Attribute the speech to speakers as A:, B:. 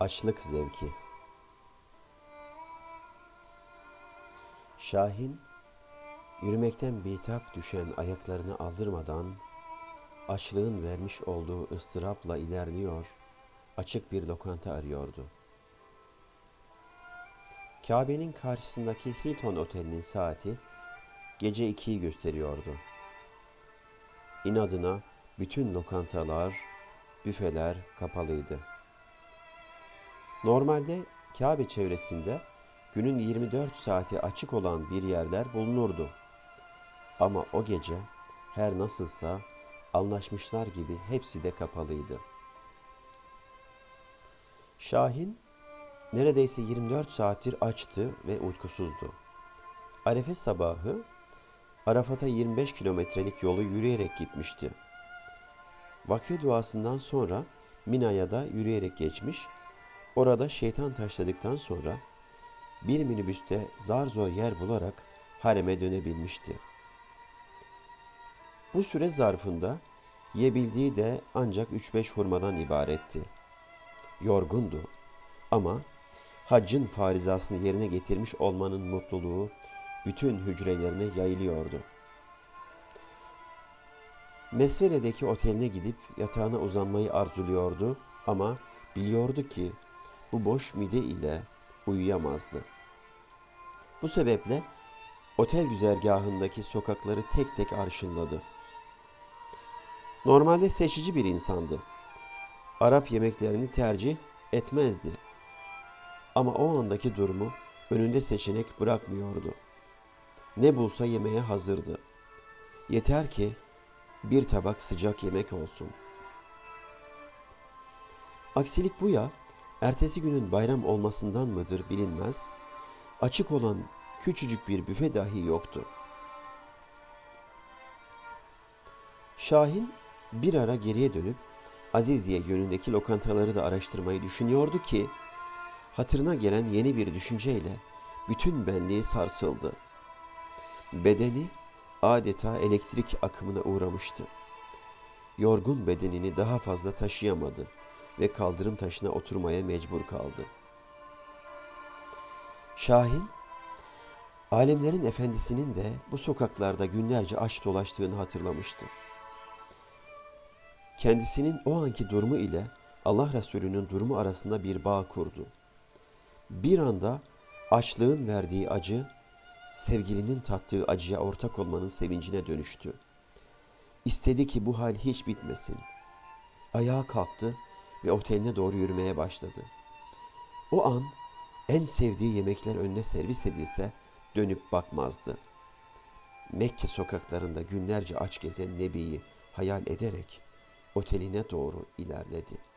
A: Açlık zevki. Şahin, yürümekten bitap düşen ayaklarını aldırmadan, açlığın vermiş olduğu ıstırapla ilerliyor, açık bir lokanta arıyordu. Kabe'nin karşısındaki Hilton Oteli'nin saati gece ikiyi gösteriyordu. İnadına bütün lokantalar, büfeler kapalıydı. Normalde Kabe çevresinde günün 24 saati açık olan bir yerler bulunurdu. Ama o gece her nasılsa anlaşmışlar gibi hepsi de kapalıydı. Şahin neredeyse 24 saattir açtı ve uykusuzdu. Arefe sabahı Arafat'a 25 kilometrelik yolu yürüyerek gitmişti. Vakfe duasından sonra Mina'ya da yürüyerek geçmiş, orada şeytan taşladıktan sonra bir minibüste zar zor yer bularak hareme dönebilmişti. Bu süre zarfında yiyebildiği de ancak 3-5 hurmadan ibaretti. Yorgundu ama haccın farizasını yerine getirmiş olmanın mutluluğu bütün hücrelerine yayılıyordu. Mesvere'deki oteline gidip yatağına uzanmayı arzuluyordu ama biliyordu ki bu boş mide ile uyuyamazdı. Bu sebeple otel güzergahındaki sokakları tek tek arşınladı. Normalde seçici bir insandı. Arap yemeklerini tercih etmezdi. Ama o andaki durumu önünde seçenek bırakmıyordu. Ne bulsa yemeye hazırdı. Yeter ki bir tabak sıcak yemek olsun. Aksilik bu ya, ertesi günün bayram olmasından mıdır bilinmez, açık olan küçücük bir büfe dahi yoktu. Şahin bir ara geriye dönüp Aziziye yönündeki lokantaları da araştırmayı düşünüyordu ki hatırına gelen yeni bir düşünceyle bütün benliği sarsıldı. Bedeni adeta elektrik akımına uğramıştı. Yorgun bedenini daha fazla taşıyamadı ve kaldırım taşına oturmaya mecbur kaldı. Şahin, alemlerin efendisinin de bu sokaklarda günlerce aç dolaştığını hatırlamıştı. Kendisinin o anki durumu ile Allah Resulü'nün durumu arasında bir bağ kurdu. Bir anda açlığın verdiği acı, sevgilinin tattığı acıya ortak olmanın sevincine dönüştü. İstedi ki bu hal hiç bitmesin. Ayağa kalktı ve oteline doğru yürümeye başladı. O an en sevdiği yemekler önüne servis edilse dönüp bakmazdı. Mekke sokaklarında günlerce aç gezen Nebi'yi hayal ederek oteline doğru ilerledi.